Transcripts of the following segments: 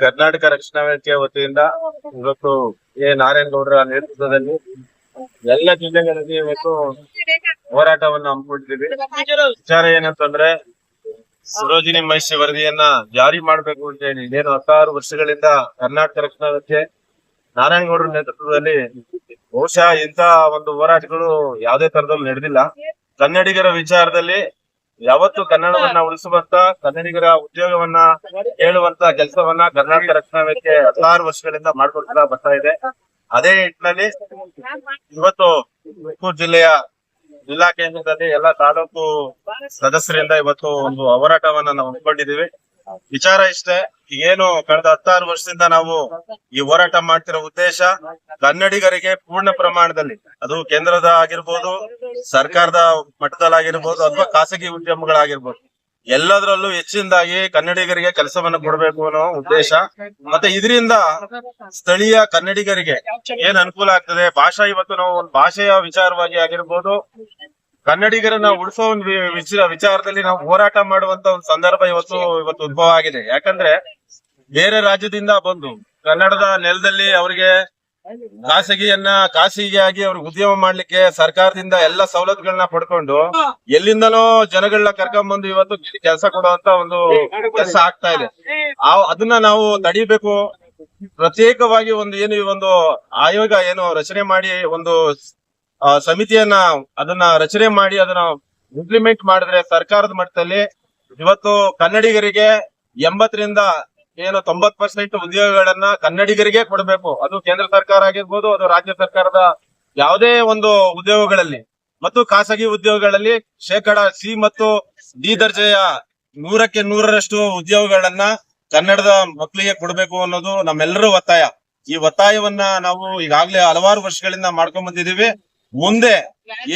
ಕರ್ನಾಟಕ ರಕ್ಷಣಾ ವೇದಿಕೆ ವತಿಯಿಂದ ಇವತ್ತು ಎ. ನಾರಾಯಣಗೌಡರ ನೇತೃತ್ವದಲ್ಲಿ ಎಲ್ಲ ಜಿಲ್ಲೆಗಳಲ್ಲಿ ಇವತ್ತು ಹೋರಾಟವನ್ನು ಹಮ್ಮಿಕೊಂಡಿದ್ದೀವಿ. ವಿಚಾರ ಏನಂತಂದ್ರೆ ಸರೋಜಿನಿ ಮಹಿಷಿ ವರದಿಯನ್ನ ಜಾರಿ ಮಾಡಬೇಕು ಅಂತ ಹೇಳಿ ಏನು ಹತ್ತಾರು ವರ್ಷಗಳಿಂದ ಕರ್ನಾಟಕ ರಕ್ಷಣಾ ವೇದಿಕೆ ನಾರಾಯಣಗೌಡರ ನೇತೃತ್ವದಲ್ಲಿ ಬಹುಶಃ ಇಂತಹ ಒಂದು ಹೋರಾಟಗಳು ಯಾವುದೇ ತರದಲ್ಲಿ ನಡೆದಿಲ್ಲ. ಕನ್ನಡಿಗರ ವಿಚಾರದಲ್ಲಿ ಯಾವತ್ತು ಕನ್ನಡವನ್ನ ಉಳಿಸುವಂತ ಕನ್ನಡಿಗರ ಉದ್ಯೋಗವನ್ನ ಹೇಳುವಂತ ಕೆಲಸವನ್ನ ಕರ್ನಾಟಕ ರಕ್ಷಣಾ ವೇದಿಕೆ ಹತ್ತಾರು ವರ್ಷಗಳಿಂದ ಮಾಡ್ಕೊಳ್ತಾ ಬರ್ತಾ ಇದೆ. ಅದೇ ನಿಟ್ಟಿನಲ್ಲಿ ಇವತ್ತು ತುಮಕೂರು ಜಿಲ್ಲೆಯ ಜಿಲ್ಲಾ ಕೇಂದ್ರದಲ್ಲಿ ಎಲ್ಲ ತಾಲೂಕು ಸದಸ್ಯರಿಂದ ಇವತ್ತು ಒಂದು ಹೋರಾಟವನ್ನ ನಾವು ಹಮ್ಮಿಕೊಂಡಿದೀವಿ ವಿಚಾರ ಇಷ್ಟೇ ಏನು ಕಳೆದ ಹತ್ತಾರು ವರ್ಷದಿಂದ ನಾವು ಈ ಹೋರಾಟ ಮಾಡ್ತಿರೋ ಉದ್ದೇಶ ಕನ್ನಡಿಗರಿಗೆ ಪೂರ್ಣ ಪ್ರಮಾಣದಲ್ಲಿ, ಅದು ಕೇಂದ್ರದ ಆಗಿರ್ಬೋದು, ಸರ್ಕಾರದ ಮಟ್ಟದಲ್ಲಾಗಿರ್ಬೋದು, ಅಥವಾ ಖಾಸಗಿ ಉದ್ಯಮಗಳಾಗಿರ್ಬೋದು, ಎಲ್ಲದರಲ್ಲೂ ಹೆಚ್ಚಿನದಾಗಿ ಕನ್ನಡಿಗರಿಗೆ ಕೆಲಸವನ್ನು ಕೊಡಬೇಕು ಅನ್ನೋ ಉದ್ದೇಶ. ಮತ್ತೆ ಇದರಿಂದ ಸ್ಥಳೀಯ ಕನ್ನಡಿಗರಿಗೆ ಏನ್ ಅನುಕೂಲ ಆಗ್ತದೆ? ಭಾಷಾ, ಇವತ್ತು ನಾವು ಒಂದು ಭಾಷೆಯ ವಿಚಾರವಾಗಿ ಆಗಿರ್ಬೋದು ಕನ್ನಡಿಗರನ್ನ ಉಳಿಸೋ ಒಂದು ವಿಚಾರದಲ್ಲಿ ನಾವು ಹೋರಾಟ ಮಾಡುವಂತ ಒಂದು ಸಂದರ್ಭ ಇವತ್ತು ಇವತ್ತು ಉದ್ಭವ ಆಗಿದೆ. ಯಾಕಂದ್ರೆ ಬೇರೆ ರಾಜ್ಯದಿಂದ ಬಂದು ಕನ್ನಡದ ನೆಲದಲ್ಲಿ ಅವರಿಗೆ ಖಾಸಗಿಯನ್ನ ಖಾಸಗಿಯಾಗಿ ಅವ್ರಿಗೆ ಉದ್ಯಮ ಮಾಡ್ಲಿಕ್ಕೆ ಸರ್ಕಾರದಿಂದ ಎಲ್ಲ ಸವಲತ್ತುಗಳನ್ನ ಪಡ್ಕೊಂಡು ಎಲ್ಲಿಂದನೋ ಜನಗಳನ್ನ ಕರ್ಕೊಂಡ್ ಬಂದು ಇವತ್ತು ಕೆಲಸ ಕೊಡುವಂತ ಒಂದು ಕೆಲಸ ಆಗ್ತಾ ಇದೆ. ಅದನ್ನ ನಾವು ತಡಿಬೇಕು. ಪ್ರತ್ಯೇಕವಾಗಿ ಒಂದು ಏನು ಈ ಒಂದು ಆಯೋಗ ಏನು ರಚನೆ ಮಾಡಿ ಒಂದು ಸಮಿತಿಯನ್ನ ಅದನ್ನ ರಚನೆ ಮಾಡಿ ಅದನ್ನ ಇಂಪ್ಲಿಮೆಂಟ್ ಮಾಡಿದ್ರೆ ಸರ್ಕಾರದ ಮಟ್ಟದಲ್ಲಿ ಇವತ್ತು ಕನ್ನಡಿಗರಿಗೆ ಎಂಬತ್ತರಿಂದ ಏನು ತೊಂಬತ್ ಪರ್ಸೆಂಟ್ ಉದ್ಯೋಗಗಳನ್ನ ಕನ್ನಡಿಗರಿಗೆ ಕೊಡಬೇಕು. ಅದು ಕೇಂದ್ರ ಸರ್ಕಾರ ಆಗಿರ್ಬೋದು, ಅದು ರಾಜ್ಯ ಸರ್ಕಾರದ ಯಾವುದೇ ಒಂದು ಉದ್ಯೋಗಗಳಲ್ಲಿ ಮತ್ತು ಖಾಸಗಿ ಉದ್ಯೋಗಗಳಲ್ಲಿ ಶೇಕಡ ಸಿ ಮತ್ತು ಡಿ ದರ್ಜೆಯ ನೂರಕ್ಕೆ ನೂರರಷ್ಟು ಉದ್ಯೋಗಗಳನ್ನ ಕನ್ನಡದ ಮಕ್ಕಳಿಗೆ ಕೊಡಬೇಕು ಅನ್ನೋದು ನಮ್ಮೆಲ್ಲರೂ ಒತ್ತಾಯ. ಈ ಒತ್ತಾಯವನ್ನ ನಾವು ಈಗಾಗಲೇ ಹಲವಾರು ವರ್ಷಗಳಿಂದ ಮಾಡ್ಕೊಂಡ್ ಬಂದಿದೀವಿ ಮುಂದೆ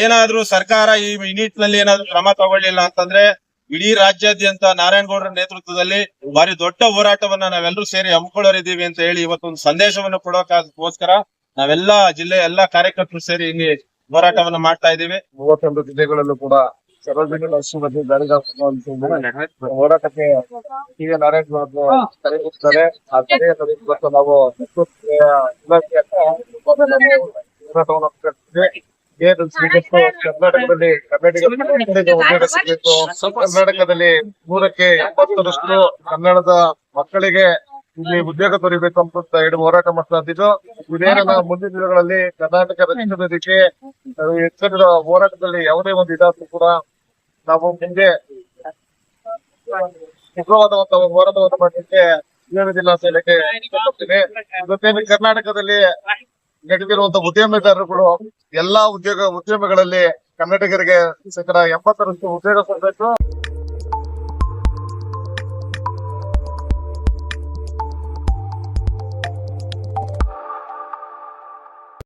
ಏನಾದ್ರೂ ಸರ್ಕಾರ ಈ ನಿಟ್ಟಿನಲ್ಲಿ ಏನಾದ್ರೂ ಕ್ರಮ ತಗೊಳ್ಳಿಲ್ಲ ಅಂತಂದ್ರೆ ಇಡೀ ರಾಜ್ಯಾದ್ಯಂತ ನಾರಾಯಣಗೌಡರ ನೇತೃತ್ವದಲ್ಲಿ ಭಾರಿ ದೊಡ್ಡ ಹೋರಾಟವನ್ನ ನಾವೆಲ್ಲರೂ ಸೇರಿ ಹಮ್ಮಿಕೊಳ್ಳೋರಿದ್ದೀವಿ ಅಂತ ಹೇಳಿ ಇವತ್ತೊಂದು ಸಂದೇಶವನ್ನು ಕೊಡೋಕ್ಕೋಸ್ಕರ ನಾವೆಲ್ಲಾ ಜಿಲ್ಲೆ ಎಲ್ಲಾ ಕಾರ್ಯಕರ್ತರು ಸೇರಿ ಇಲ್ಲಿ ಹೋರಾಟವನ್ನ ಮಾಡ್ತಾ ಇದ್ದೀವಿ. ಮೂವತ್ತೊಂದು ಜಿಲ್ಲೆಗಳಲ್ಲೂ ಕೂಡ ಹೋರಾಟಕ್ಕೆ ಕರೆ ಕೊಡ್ತಾರೆ ಆ ಕರೆಯನ್ನು ನಾವು ಏನು ಕರ್ನಾಟಕದಲ್ಲಿ ಉದ್ಯೋಗ ಸಿಗಬೇಕು ಕರ್ನಾಟಕದಲ್ಲಿ ನೂರಕ್ಕೆ ಎಪ್ಪತ್ತರಷ್ಟು ಕನ್ನಡದ ಮಕ್ಕಳಿಗೆ ಇಲ್ಲಿ ಉದ್ಯೋಗ ದೊರೆಯಬೇಕು ಅಂತ ಹೇಳಿ ಹೋರಾಟ ಮಾಡ್ತಾ ಇದ್ದು ಇದೇನ ನಾವು ಮುಂದಿನ ದಿನಗಳಲ್ಲಿ ಕರ್ನಾಟಕ ರಕ್ಷಣಾ ಹೆಚ್ಚಿನ ಹೋರಾಟದಲ್ಲಿ ಯಾವುದೇ ಒಂದು ಇದಾದ್ರೂ ಕೂಡ ನಾವು ಮುಂದೆ ಉಗ್ರವಾದವಂತ ಒಂದು ಹೋರಾಟವನ್ನು ಮಾಡಲಿಕ್ಕೆ ಸೇನೆಗೆ ಜೊತೆಯಲ್ಲಿ ಕರ್ನಾಟಕದಲ್ಲಿ ನಡೆದಿರುವಂತ ಉದ್ಯಮಿದಾರರುಗಳು ಎಲ್ಲಾ ಉದ್ಯೋಗ ಉದ್ಯಮಗಳಲ್ಲಿ ಕನ್ನಡಿಗರಿಗೆ ಶೇಕಡ ಎಂಬತ್ತರಷ್ಟು ಉದ್ಯೋಗ ಕೊಡಬೇಕು.